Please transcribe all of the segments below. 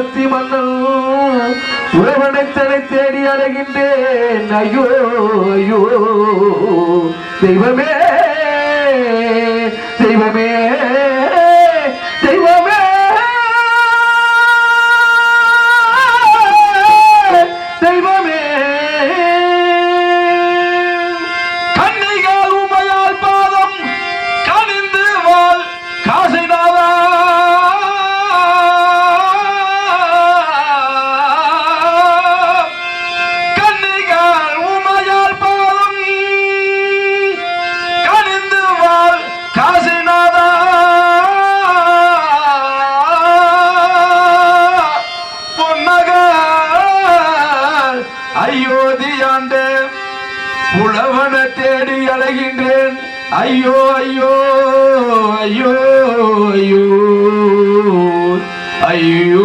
കത്തി വന്നു. ഉറവണെ തന്നെ തേടി അയ്യോ അയ്യോ ദൈവമേ ദൈവമേ ஓயாந்த புலவன தேடி அலைகின்றேன். ஐயோ ஐயோ ஐயோ ஐயோ ஐயோ.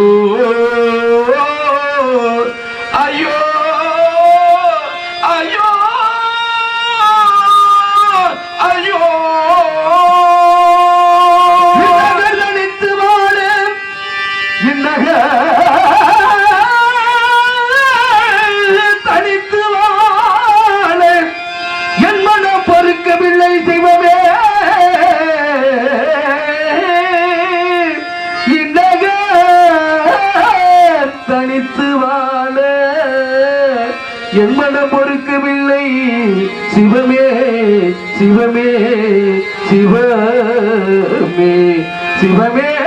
சிவமே சிவமே சிவமே.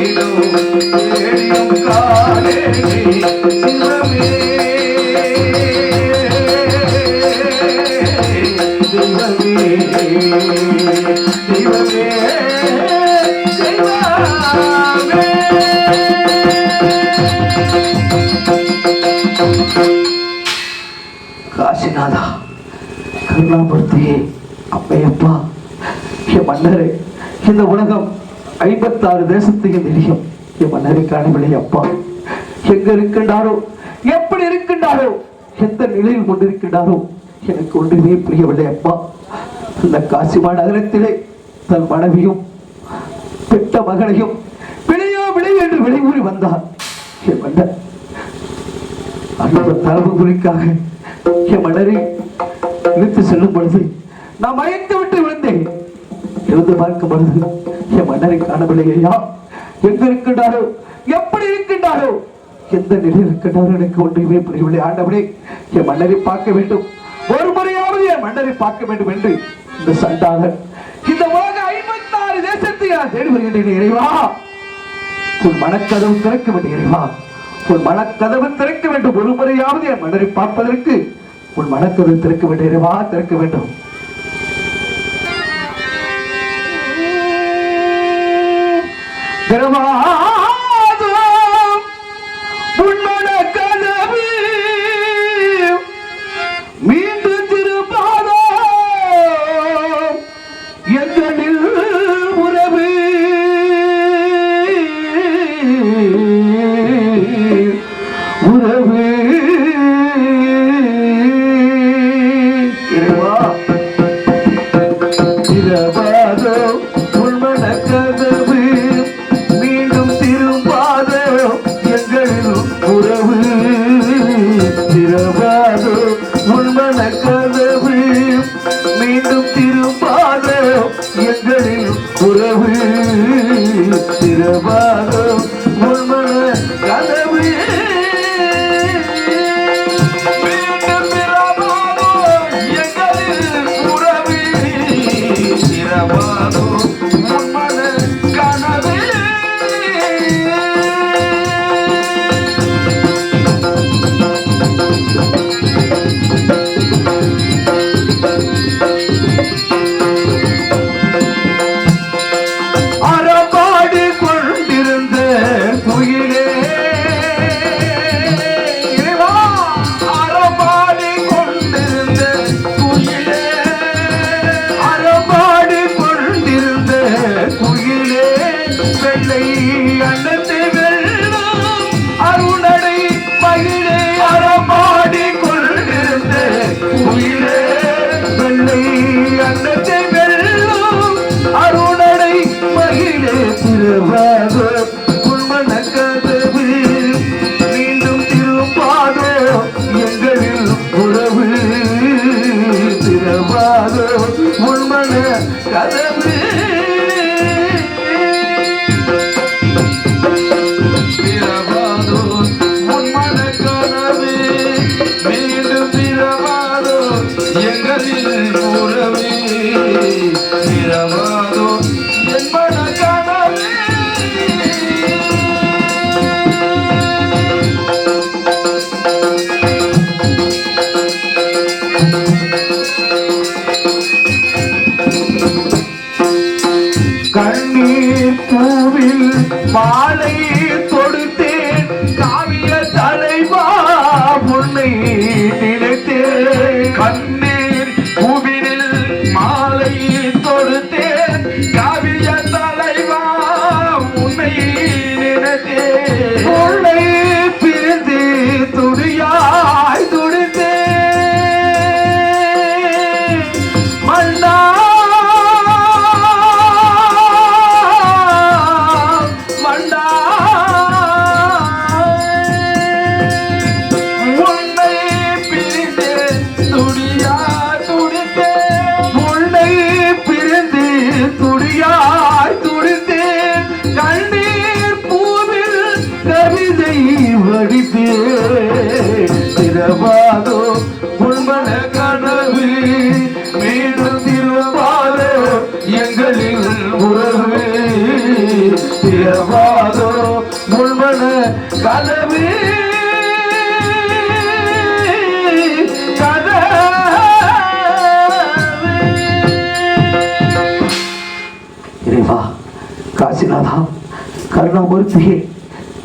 மன்னரிருக்கும் நீடும் இருபத்தாறு தேசத்துக்கு தெரியும் என் மன்னரை காணவில்லை அப்பா. எங்க இருக்கின்றாரோ? எப்படி இருக்கின்றாரோ? எந்த நிலையில் கொண்டிருக்கின்றாரோ? எனக்கு ஒன்றுமே புரியவில்லை அப்பா. அந்த காசிமா நகரத்திலே தன் மனைவியும் பெற்ற மகனையும் விளையோ விளை என்று வெளியூறி வந்தார். என் மன்னர் அந்த தரவு குறிக்காக என் மலரை இழுத்து செல்லும் பொழுது நான் மயத்து விட்டு விழுந்தேன். எழுந்து பார்க்கும் பொழுது என் மன்னரை காணவில்லையா எங்க இருக்கின்றாரோ எப்படி இருக்கின்றாரோ எந்த நிலையில் இருக்கின்றாரோ எனக்கு ஒன்றுமே புரியவில்லை. ஆண்டவனே என் மன்னரை பார்க்க வேண்டும். ஒரு முறையாவது என் மன்னரை பார்க்க வேண்டும் என்று இந்த சண்டாளர் இந்த உலக ஐம்பத்தாறு தேசத்தை நான் தேடி வருகின்றேன் இறைவா உன் மனக்கதவு திறக்க வேண்டும் இறைவா. உன் மனக்கதவு திறக்க வேண்டும். ஒரு முறையாவது என் மன்னரை பார்ப்பதற்கு உன் மனக்கதவு திறக்க வேண்டும் இறைவா திறக்க வேண்டும். Come on. tu le vois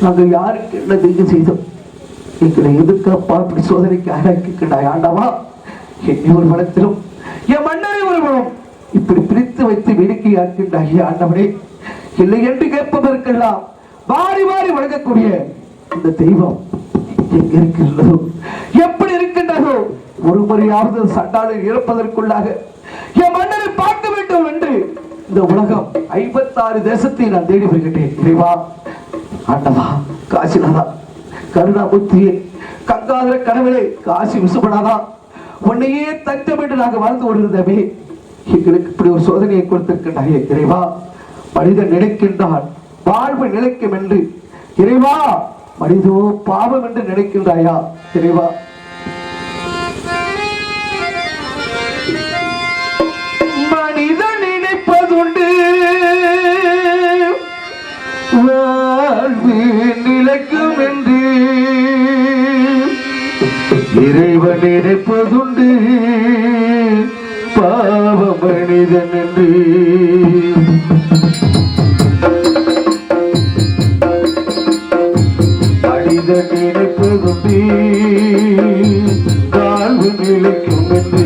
நாங்கள் யாருக்கு என்ன தீங்கு செய்தோம்? எங்களை எதுக்கப்பா இப்படி சோதனைக்கு ஆளாக்கிக்கிட்டாய் ஆண்டவா என்னை ஒரு மனத்திலும் என் மன்னரை ஒரு மனம் இப்படி பிரித்து வைத்து வேடிக்கையாக்கின்றாய் ஆண்டவனே இல்லை என்று கேட்பதற்கெல்லாம் வாரி வாரி வழங்கக்கூடிய இந்த தெய்வம் எங்க இருக்கின்றதோ எப்படி இருக்கின்றதோ ஒரு முறையாவது சண்டாளை இறப்பதற்குள்ளாக என் மன்னரை பார்க்க வேண்டும் என்று இந்த உலகம் ஐம்பத்தாறு தேசத்தை நான் தேடி வருகின்றேன். இறைவா ஆண்டவா கருணா புத்தியே கங்காதர கனவிலே காசி விசுபடாதா உன்னையே தஞ்சம் என்று நாங்கள் வாழ்ந்து கொண்டிருந்தமே. எங்களுக்கு இப்படி ஒரு சோதனையை கொடுத்திருக்கின்றாயே இறைவா. மனிதன் நினைக்கின்றான் வாழ்வு நிலைக்கும் என்று. இறைவா மனிதோ பாவம் என்று நினைக்கின்றாயா இறைவா? இறைவன் நினைப்பதுண்டு பாவ மனிதன் என்று. மனிதன் நினைப்பதுண்டு வாழ்வு நிலைக்கும் என்று.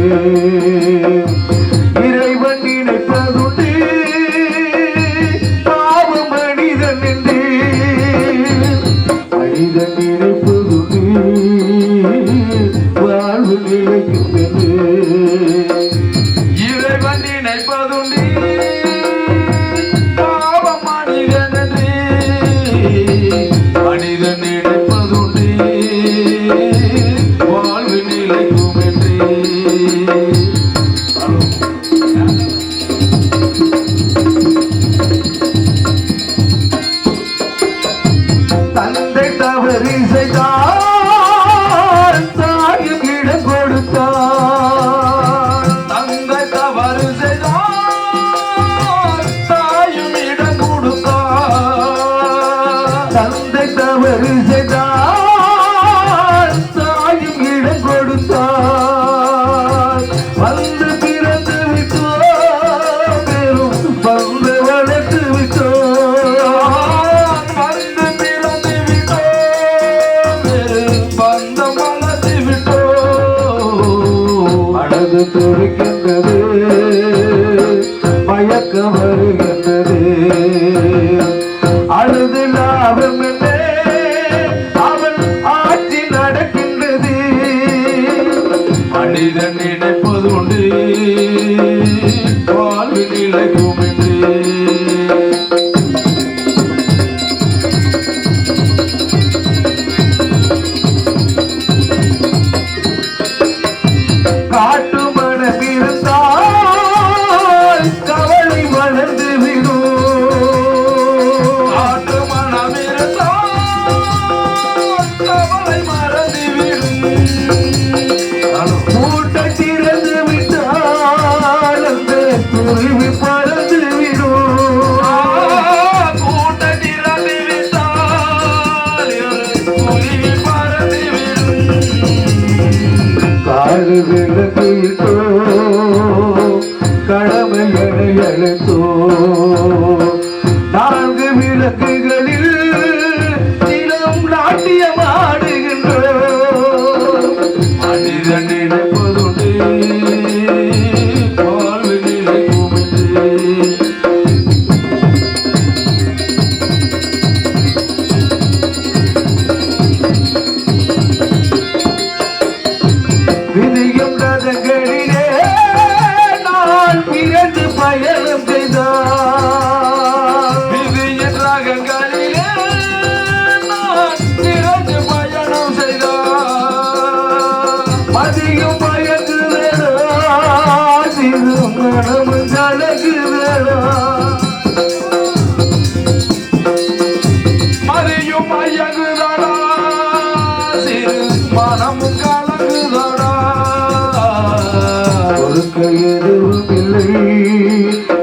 எதுவும் இல்லை.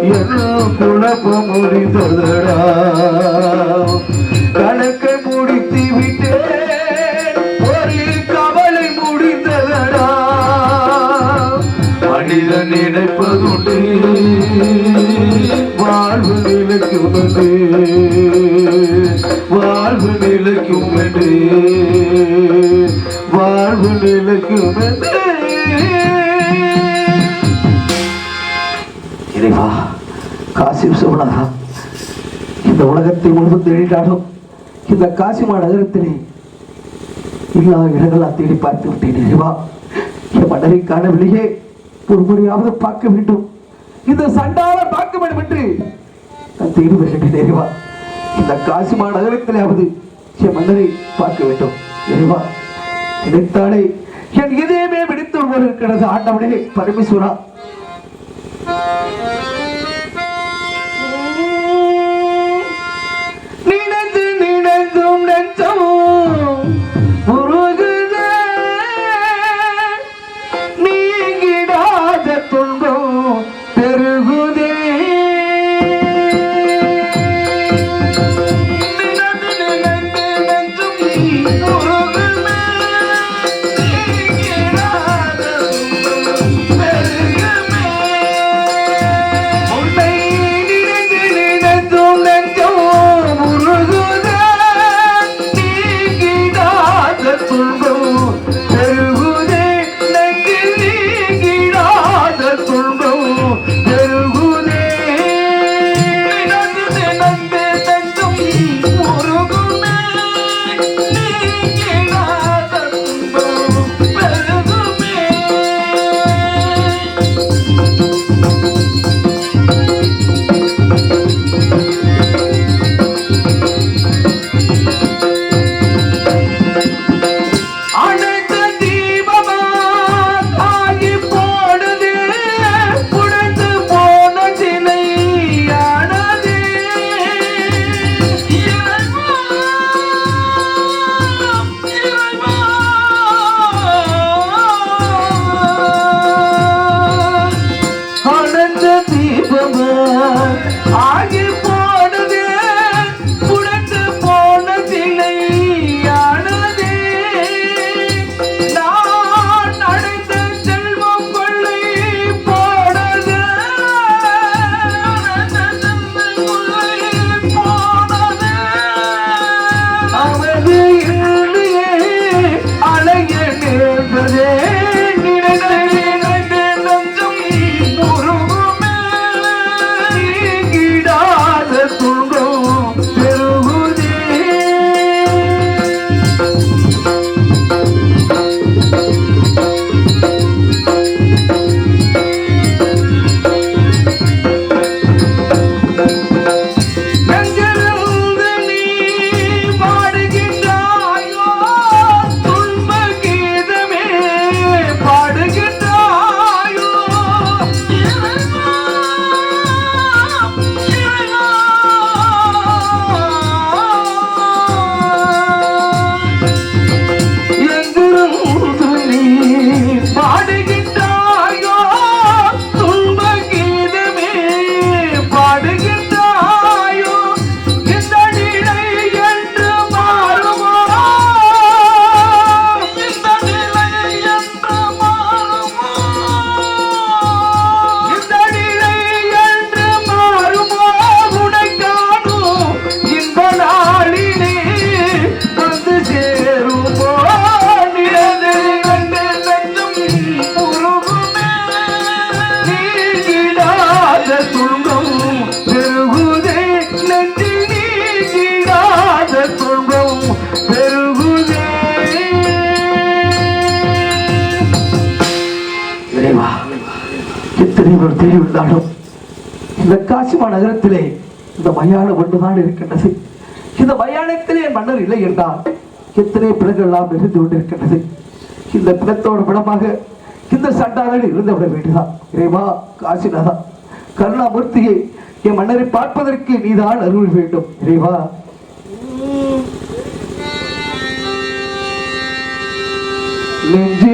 எல்லாம் குழப்பம் முடிந்ததடா. இந்த உலகத்தை முழுவதும் தேடினாலும் இந்த காசிமா நகரத்திலே எல்லா இடங்களா தேடி பார்த்து விட்டேன் இறைவா. என் மன்னரை காணவில்லையே. ஒரு முறையாவது பார்க்க வேண்டும். இந்த சண்டால பார்க்க வேண்டும் என்று நான் தேடி வருகின்றேன் இறைவா. இந்த காசிமா நகரத்திலாவது என் மன்னரை பார்க்க வேண்டும். இறைவா நினைத்தாலே என் இதயமே வெடித்து இருக்கிறது ஆண்டவனே பரமேஸ்வரா. பேர் இந்த காசிமா நகரத்திலே இந்த மயான ஒன்றுதான் இருக்கின்றது. இந்த மயானத்திலே மன்னர் இல்லை என்றால் எத்தனை பிணங்கள் எல்லாம் இருந்து கொண்டிருக்கின்றது. இந்த பிணத்தோட பிணமாக இந்த சண்டாரில் இருந்து விட வேண்டுதான். இறைவா காசிநாதா கருணாமூர்த்தியை என் மன்னரை பார்ப்பதற்கு நீதான் அருள் வேண்டும். இறைவா. நெஞ்சு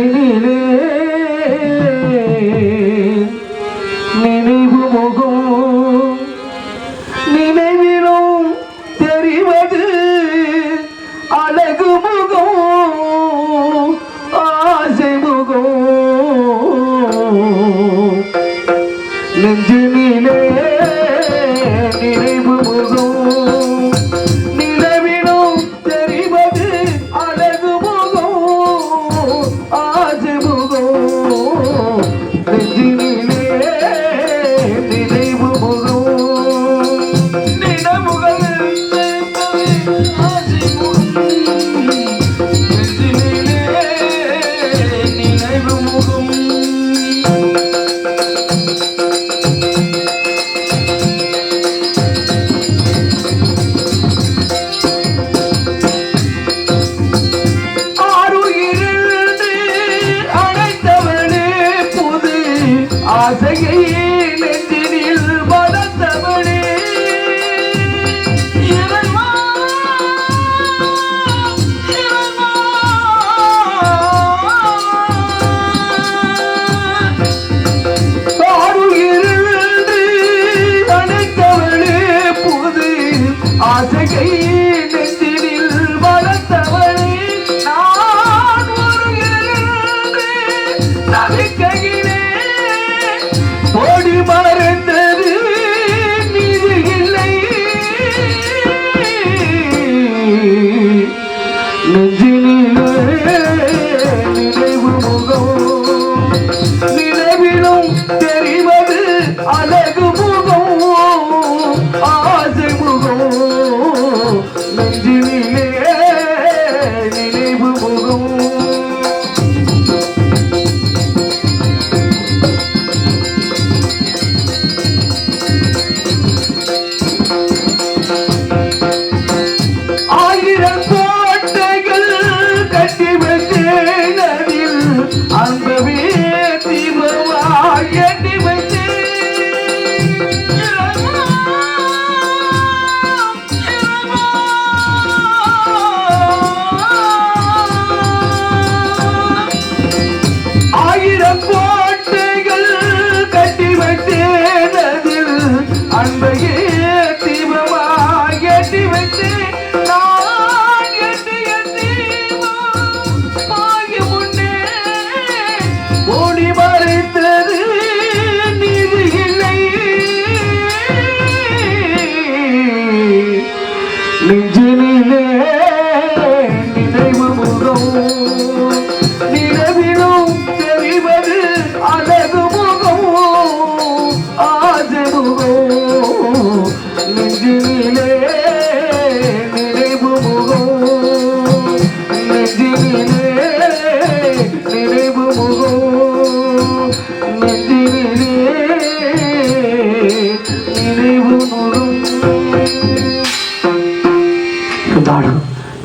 இருந்தாலும்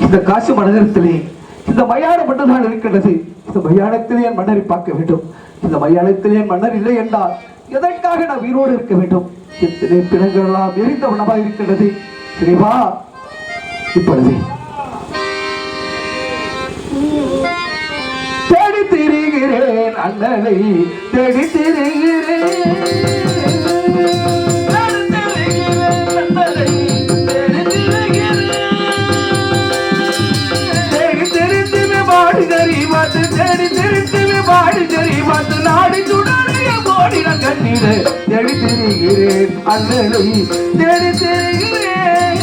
இந்த காசு மனதிலே இந்த மயான மட்டும்தான் இருக்கிறது இந்த மயானத்திலே என் மன்னரை பார்க்க வேண்டும். இந்த மயானத்திலேயே மன்னர் இல்லை என்றால் எதற்காக நான் உயிரோடு இருக்க வேண்டும்? எத்தனை பிணங்களெல்லாம் எரிந்த உணவாக இருக்கிறது சரிவா இப்பொழுது. தேடி திரிகிறேன் அண்ணனை தேடி திரிகிறேன் நாடு தெரிய பார்த்து நாடு சுடறிய கோடின தேடி தெரிகிறேன் அண்ணனை தேடி தெரிகிறேன்